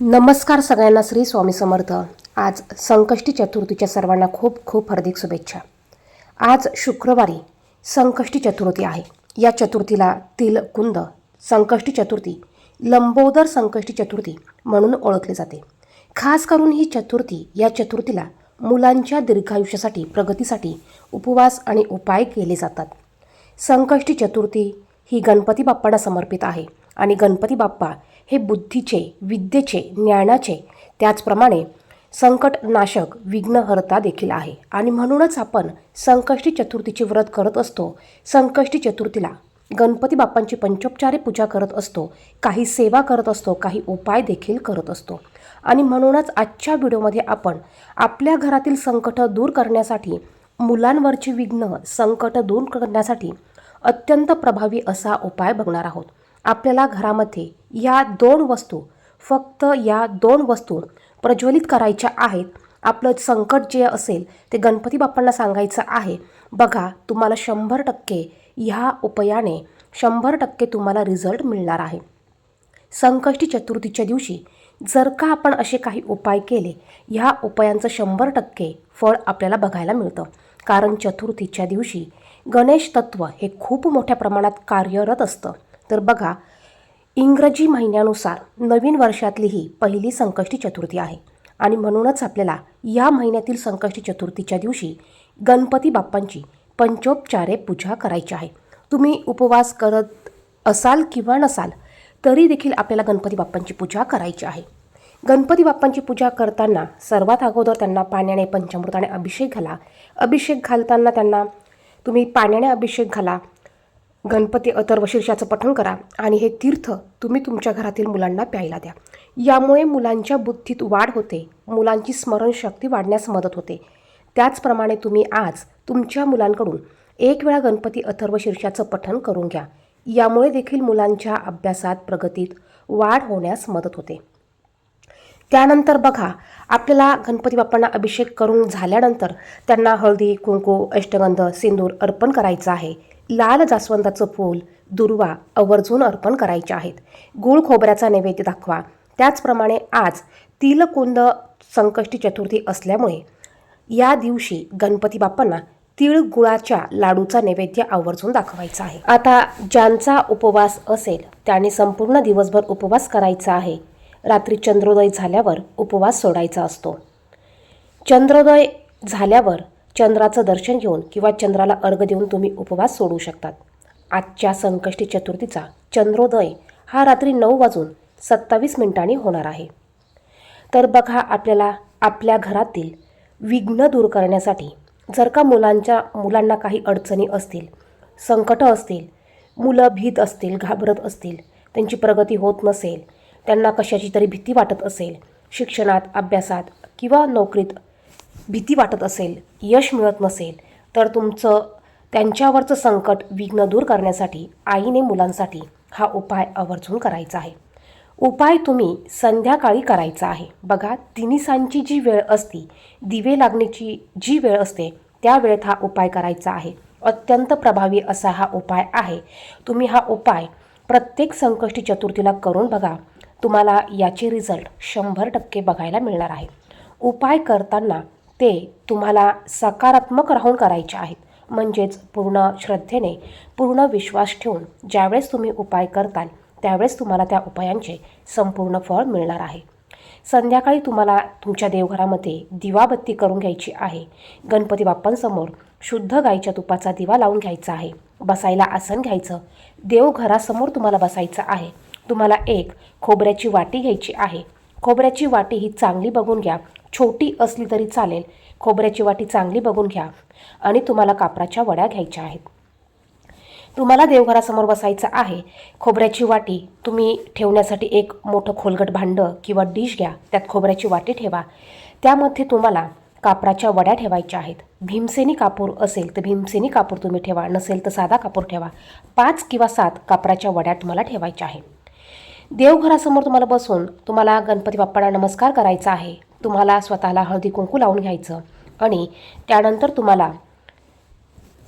नमस्कार सगळ्यांना श्री स्वामी समर्थ. आज संकष्टी चतुर्थीच्या सर्वांना खूप खूप हार्दिक शुभेच्छा. आज शुक्रवारी संकष्टी चतुर्थी आहे. या चतुर्थीला तिलकुंद संकष्टी चतुर्थी लंबोदर संकष्टी चतुर्थी म्हणून ओळखली जाते. खास करून ही चतुर्थी या चतुर्थीला मुलांच्या दीर्घायुष्यासाठी प्रगतीसाठी उपवास आणि उपाय केले जातात. संकष्टी चतुर्थी ही गणपती बाप्पांना समर्पित आहे आणि गणपती बाप्पा हे बुद्धीचे विद्येचे ज्ञानाचे त्याचप्रमाणे संकटनाशक विघ्नहर्ता देखील आहे. आणि म्हणूनच आपण संकष्टी चतुर्थीचे व्रत करत असतो. संकष्टी चतुर्थीला गणपती बाप्पांची पंचोपचारे पूजा करत असतो. काही सेवा करत असतो काही उपाय देखील करत असतो. आणि म्हणूनच आजच्या व्हिडिओमध्ये आपण आपल्या घरातील संकट दूर करण्यासाठी मुलांवरची विघ्न संकट दूर करण्यासाठी अत्यंत प्रभावी असा उपाय बघणार आहोत. आपल्याला घरामध्ये या दोन वस्तू फक्त या दोन वस्तू प्रज्वलित करायच्या आहेत. आपलं संकट जे असेल ते गणपती बाप्पांना सांगायचं आहे. बघा तुम्हाला शंभर टक्के ह्या उपायाने शंभर टक्के तुम्हाला रिझल्ट मिळणार आहे. संकष्टी चतुर्थीच्या दिवशी जर का आपण असे काही उपाय केले ह्या उपायांचं शंभर टक्के फळ आपल्याला बघायला मिळतं. कारण चतुर्थीच्या दिवशी गणेश तत्व हे खूप मोठ्या प्रमाणात कार्यरत असतं. तर बघा इंग्रजी महिन्यानुसार नवीन वर्षातली ही पहिली संकष्टी चतुर्थी आहे. आणि म्हणूनच आपल्याला या महिन्यातील संकष्टी चतुर्थीच्या दिवशी गणपती बाप्पांची पंचोपचारे पूजा करायची आहे. तुम्ही उपवास करत असाल किंवा नसाल तरी देखील आपल्याला गणपती बाप्पांची पूजा करायची आहे. गणपती बाप्पांची पूजा करताना सर्वात अगोदर त्यांना पाण्याने पंचामृताने अभिषेक घाला. अभिषेक घालताना त्यांना तुम्ही पाण्याने अभिषेक घाला गणपती अथर्व शीर्षाचं पठण करा आणि हे तीर्थ तुम्ही तुमच्या घरातील मुलांना प्यायला द्या. यामुळे मुलांच्या बुद्धीत वाढ होते मुलांची स्मरणशक्ती वाढण्यास मदत होते. त्याचप्रमाणे तुम्ही आज तुमच्या मुलांकडून एक वेळा गणपती अथर्व शीर्षाचं पठण करून घ्या. यामुळे देखील मुलांच्या अभ्यासात प्रगतीत वाढ होण्यास मदत होते. त्यानंतर बघा आपल्याला गणपती बाप्पांना अभिषेक करून झाल्यानंतर त्यांना हळदी कुंकू अष्टगंध सिंदूर अर्पण करायचं आहे. लाल जास्वंदाचं फूल दुर्वा आवर्जून अर्पण करायचे आहेत. गुळ खोबऱ्याचा नैवेद्य दाखवा. त्याचप्रमाणे आज तिलकुंद संकष्टी चतुर्थी असल्यामुळे या दिवशी गणपती बाप्पांना तिळगुळाच्या लाडूचा नैवेद्य आवर्जून दाखवायचा आहे. आता ज्यांचा उपवास असेल त्याने संपूर्ण दिवसभर उपवास करायचा आहे. रात्री चंद्रोदय झाल्यावर उपवास सोडायचा असतो. चंद्रोदय झाल्यावर चंद्राचं दर्शन घेऊन किंवा चंद्राला अर्घ देऊन तुम्ही उपवास सोडू शकतात. आजच्या संकष्टी चतुर्थीचा चंद्रोदय हा रात्री नऊ वाजून सत्तावीस मिनिटांनी होणार आहे. तर बघा आपल्याला आपल्या घरातील विघ्न दूर करण्यासाठी जर का मुलांच्या मुलांना काही अडचणी असतील संकटं असतील मुलं भीत असतील घाबरत असतील त्यांची प्रगती होत नसेल त्यांना कशाची तरी भीती वाटत असेल शिक्षणात अभ्यासात किंवा नोकरीत भीती वाटत असेल यश मिळत नसेल तर तुमचं त्यांच्यावरचं संकट विघ्न दूर करण्यासाठी आईने मुलांसाठी हा उपाय आवर्जून करायचा आहे. उपाय तुम्ही संध्याकाळी करायचा आहे. बघा तिनिसांची जी वेळ असती दिवे लागण्याची जी वेळ असते त्या वेळेत हा उपाय करायचा आहे. अत्यंत प्रभावी असा हा उपाय आहे. तुम्ही हा उपाय प्रत्येक संकष्टी चतुर्थीला करून बघा. तुम्हाला याचे रिझल्ट शंभर टक्के बघायला मिळणार आहे. उपाय करताना ते तुम्हाला सकारात्मक राहून करायचे आहेत. म्हणजेच पूर्ण श्रद्धेने पूर्ण विश्वास ठेवून ज्यावेळेस तुम्ही उपाय करताल त्यावेळेस तुम्हाला त्या उपायांचे संपूर्ण फळ मिळणार आहे. संध्याकाळी तुम्हाला तुमच्या देवघरामध्ये दिवाबत्ती करून घ्यायची आहे. गणपती बाप्पांसमोर शुद्ध गाईच्या तुपाचा दिवा लावून घ्यायचा आहे. बसायला आसन घ्यायचं. देवघरासमोर तुम्हाला बसायचं आहे. तुम्हाला एक खोबऱ्याची वाटी घ्यायची आहे. खोबऱ्याची वाटी ही चांगली बघून घ्या. छोटी असली तरी चालेल. खोबऱ्याची वाटी चांगली बघून घ्या. आणि तुम्हाला कापराच्या वड्या घ्यायच्या आहेत. तुम्हाला देवघरासमोर बसायचं आहे. खोबऱ्याची वाटी तुम्ही ठेवण्यासाठी एक मोठं खोलगट भांडं किंवा डिश घ्या. त्यात खोबऱ्याची वाटी ठेवा. त्यामध्ये तुम्हाला कापराच्या वड्या ठेवायच्या आहेत. भीमसेनी कापूर असेल तर भीमसेनी कापूर तुम्ही ठेवा. नसेल तर साधा कापूर ठेवा. पाच किंवा सात कापराच्या वड्या तुम्हाला ठेवायच्या आहे देवघरासमोर तुम्हाला बसून तुम्हाला गणपती बाप्पांना नमस्कार करायचा आहे. तुम्हाला स्वतःला हळदी कुंकू लावून घ्यायचं. आणि त्यानंतर तुम्हाला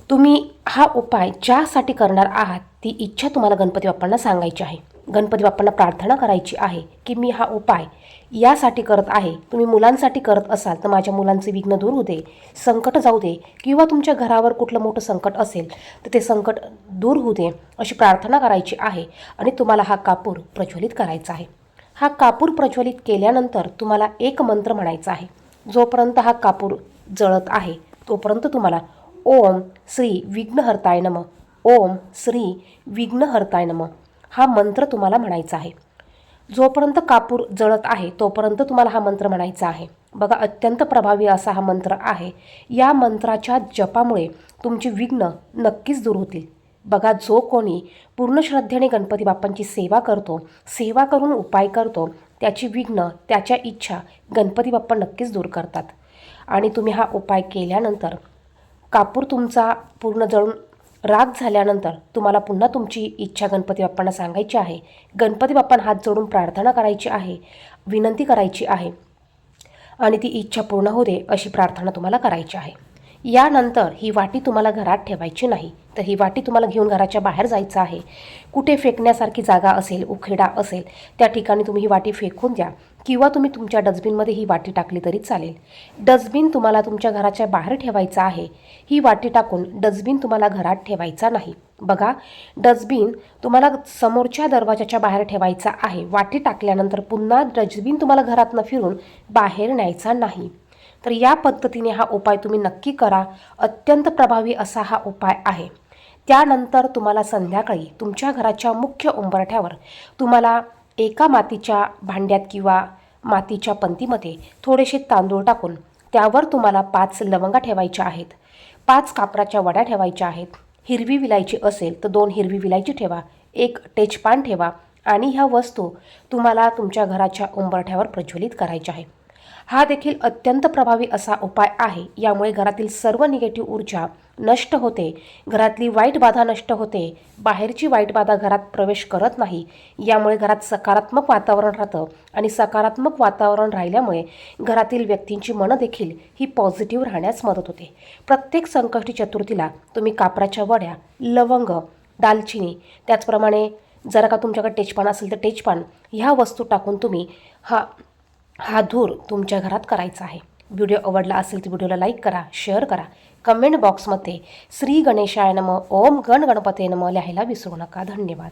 तुम्ही हा उपाय ज्यासाठी करणार आहात ती इच्छा तुम्हाला गणपती बाप्पांना सांगायची आहे. गणपती बाप्पांना प्रार्थना करायची आहे की मी हा उपाय यासाठी करत आहे. तुम्ही मुलांसाठी करत असाल तर माझ्या मुलांचे विघ्न दूर होऊ दे संकट जाऊ दे किंवा तुमच्या घरावर कुठलं मोठं संकट असेल तर ते संकट दूर होऊ दे अशी प्रार्थना करायची आहे आणि तुम्हाला हा कापूर प्रज्वलित करायचा आहे. हा कापूर प्रज्वलित केल्यानंतर तुम्हाला एक मंत्र म्हणायचा आहे. जोपर्यंत हा कापूर जळत आहे तोपर्यंत तुम्हाला ओम श्री विघ्नहर्ताय नम. ओम श्री विघ्नहर्ताय नम. हा मंत्र तुम्हाला म्हणायचा आहे. जोपर्यंत कापूर जळत आहे तोपर्यंत तुम्हाला हा मंत्र म्हणायचा आहे. बघा अत्यंत प्रभावी असा हा मंत्र आहे. या मंत्राच्या जपामुळे तुमची विघ्न नक्कीच दूर होतील. बघा जो कोणी पूर्ण श्रद्धेने गणपती बाप्पांची सेवा करतो सेवा करून उपाय करतो त्याची विघ्न त्याच्या इच्छा गणपती बाप्पा नक्कीच दूर करतात. आणि तुम्ही हा उपाय केल्यानंतर कापूर तुमचा पूर्ण जळून राग झाल्यानंतर तुम्हाला पुन्हा तुमची इच्छा गणपती बाप्पांना सांगायची आहे. गणपती बाप्पांना हात जोडून प्रार्थना करायची आहे विनंती करायची आहे आणि ती इच्छा पूर्ण होऊ दे अशी प्रार्थना तुम्हाला करायची आहे. यानंतर ही वाटी तुम्हाला घरात ठेवायची नाही. तर ही वाटी तुम्हाला घेऊन घराच्या बाहेर जायचं आहे. कुठे फेकण्यासारखी जागा असेल उखेडा असेल त्या ठिकाणी तुम्ही ही वाटी फेकून द्या किंवा तुम्ही तुमच्या डस्टबिनमध्ये ही वाटी टाकली तरी चालेल. डस्टबिन तुम्हाला तुमच्या घराच्या बाहेर ठेवायचं आहे. ही वाटी टाकून डस्टबिन तुम्हाला घरात ठेवायचा नाही. बघा डस्टबिन तुम्हाला समोरच्या दरवाजाच्या बाहेर ठेवायचा आहे. वाटी टाकल्यानंतर पुन्हा डस्टबिन तुम्हाला घरातनं फिरून बाहेर न्यायचा नाही. तर या पद्धतीने हा उपाय तुम्ही नक्की करा. अत्यंत प्रभावी असा हा उपाय आहे. त्यानंतर तुम्हाला संध्याकाळी तुमच्या घराच्या मुख्य उंबरठ्यावर तुम्हाला एका मातीच्या भांड्यात किंवा मातीच्या पंतीमध्ये थोडेसे तांदूळ टाकून त्यावर तुम्हाला पाच लवंगा ठेवायच्या आहेत. पाच कापराच्या वड्या ठेवायच्या आहेत. हिरवी विलायची असेल तर दोन हिरवी विलायची ठेवा. एक टेचपान ठेवा आणि ह्या वस्तू तुम्हाला तुमच्या घराच्या उंबरठ्यावर प्रज्वलित करायच्या आहे हा देखील अत्यंत प्रभावी असा उपाय आहे. यामुळे घरातील सर्व निगेटिव्ह ऊर्जा नष्ट होते. घरातली वाईट बाधा नष्ट होते. बाहेरची वाईट बाधा घरात प्रवेश करत नाही. यामुळे घरात सकारात्मक वातावरण राहतं आणि सकारात्मक वातावरण राहिल्यामुळे घरातील व्यक्तींची मनं देखील ही पॉझिटिव्ह राहण्यास मदत होते. प्रत्येक संकष्टी चतुर्थीला तुम्ही कापराच्या वड्या लवंग दालचिनी त्याचप्रमाणे जर का तुमच्याकडे टेचपान असेल तर टेचपान ह्या वस्तू टाकून तुम्ही हा हा धूर तुमच्या घरात करायचा आहे. व्हिडिओ आवडला असेल तर व्हिडिओला लाईक करा शेअर करा. कमेंट बॉक्समध्ये श्री गणेशाय नम ओम गण गणपते नम लिहायला विसरू नका. धन्यवाद.